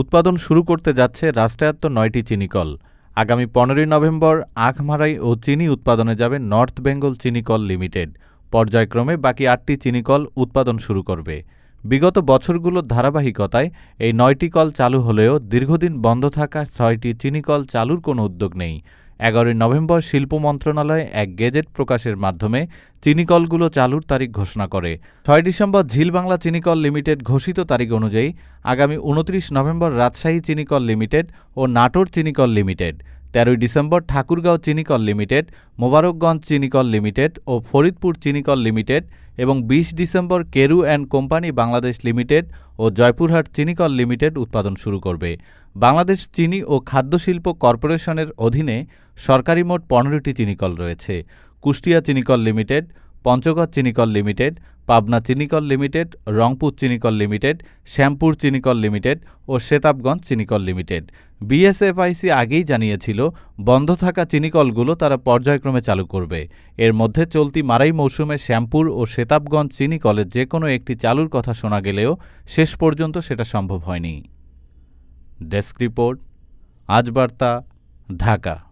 উৎপাদন শুরু করতে যাচ্ছে রাষ্ট্রায়ত্ত নয়টি চিনিকল আগামী পনেরোই নভেম্বর আখমারাই ও চিনি উৎপাদনে যাবে নর্থ বেঙ্গল চিনিকল লিমিটেড। পর্যায়ক্রমে বাকি আটটি চিনিকল উৎপাদন শুরু করবে। বিগত বছরগুলোর ধারাবাহিকতায় এই নয়টি কল চালু হলেও দীর্ঘদিন বন্ধ থাকা ছয়টি চিনিকল চালুর কোনো উদ্যোগ নেই। এগারোই নভেম্বর শিল্প মন্ত্রণালয় এক গেজেট প্রকাশের মাধ্যমে চিনিকলগুলো চালুর তারিখ ঘোষণা করে। ছয় ডিসেম্বর ঝিল বাংলা চিনিকল লিমিটেড ঘোষিত তারিখ অনুযায়ী আগামী উনত্রিশ নভেম্বর রাজশাহী চিনিকল লিমিটেড ও নাটোর চিনিকল লিমিটেড। তেরোই ডিসেম্বর ঠাকুরগাঁও চিনিকল লিমিটেড, মোবারকগঞ্জ চিনিকল লিমিটেড ও ফরিদপুর চিনিকল লিমিটেড এবং বিশ December Keru and company Bangladesh limited ও জয়পুরহাট চিনিকল লিমিটেড উৎপাদন শুরু করবে। বাংলাদেশ চিনি ও খাদ্যশিল্প কর্পোরেশনের অধীনে সরকারি মোট পনেরোটি চিনিকল রয়েছে। কুষ্টিয়া চিনিকল লিমিটেড পঞ্চগড় চিনিকল লিমিটেড, পাবনা চিনিকল লিমিটেড, রংপুর চিনিকল লিমিটেড, শ্যামপুর চিনিকল লিমিটেড ও সেতাবগঞ্জ চিনিকল লিমিটেড। বিএসএফআইসি আগেই জানিয়েছিল, বন্ধ থাকা চিনিকলগুলো তারা পর্যায়ক্রমে চালু করবে। এর মধ্যে চলতি মারাই মৌসুমে শ্যামপুর ও সেতাবগঞ্জ চিনিকলের যে কোনো একটি চালুর কথা শোনা গেলেও শেষ পর্যন্ত সেটা সম্ভব হয়নি। ডেস্ক রিপোর্ট, আজ বার্তা, ঢাকা।